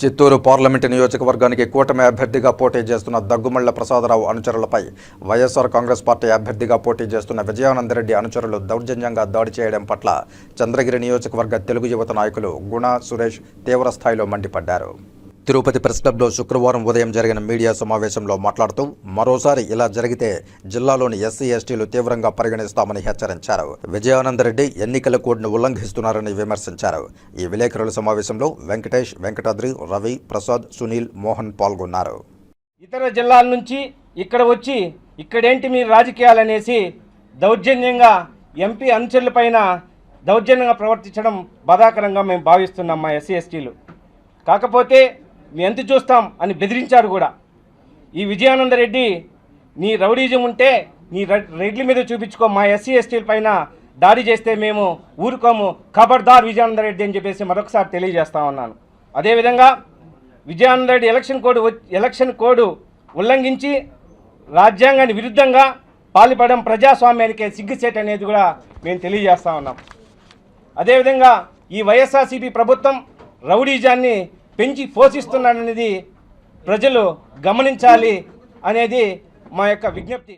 Chittoor parliament నియోజకవర్గానికి కూటమి అభ్యర్థిగా పోటీ చేస్తున్న దగ్గుమళ్ళ ప్రసాదరావు అనుచరులపై వైఎస్ఆర్ కాంగ్రెస్ పార్టీ అభ్యర్థిగా పోటీ చేస్తున్న విజయానందరెడ్డి అనుచరులు దౌర్జన్యంగా దాడి చేయడం పట్ల చంద్రగిరి నియోజకవర్గ తెలుగు యువత నాయకులు గుణ సురేష్ తీవ్రస్థాయిలో మండిపడ్డారు. తిరుపతి ప్రెస్ క్లబ్లో శుక్రవారం ఉదయం జరిగిన మీడియా సమావేశంలో మాట్లాడుతూ మరోసారి ఇలా జరిగితే జిల్లాలోని ఎస్సీ ఎస్టీలు తీవ్రంగా పరిగణిస్తామని హెచ్చరించారు. విజయానందరెడ్డి ఎన్నికల కోడ్ను ఉల్లంఘిస్తున్నారని విమర్శించారు. ఈ విలేకరుల సమావేశంలో వెంకటేష్ వెంకటాద్రి రవి ప్రసాద్ సునీల్ మోహన్ పాల్గొన్నారు. ఇతర జిల్లాల నుంచి ఇక్కడ వచ్చి ఇక్కడేంటి మీ రాజకీయాలు అనేసి దౌర్జన్యంగా ఎంపీ అనుచరులపైన దౌర్జన్యంగా ప్రవర్తించడం బాధాకరంగా మేము భావిస్తున్నాం మా ఎస్సీ ఎస్టీలు. కాకపోతే మీ ఎంత చూస్తాం అని బెదిరించారు కూడా. ఈ విజయానందరెడ్డి నీ రౌడీజం ఉంటే నీ రెడ్- రెడ్ల మీద చూపించుకో మా ఎస్సీ ఎస్టీల పైన దాడి చేస్తే మేము ఊరుకోము. ఖబర్దార్ విజయానందరెడ్డి అని చెప్పేసి మరొకసారి తెలియజేస్తా ఉన్నాను. అదేవిధంగా Vijayananda Reddy election code election code ఉల్లంఘించి రాజ్యాంగాన్ని విరుద్ధంగా పాల్పడడం ప్రజాస్వామ్యానికి సిగ్గుసేట్ అనేది కూడా మేము తెలియజేస్తా ఉన్నాం. అదేవిధంగా ఈ వైఎస్ఆర్సీపీ ప్రభుత్వం రౌడీజాన్ని పెంచి పోషిస్తున్నాడనేది ప్రజలు గమనించాలి అనేది మా యొక్క విజ్ఞప్తి.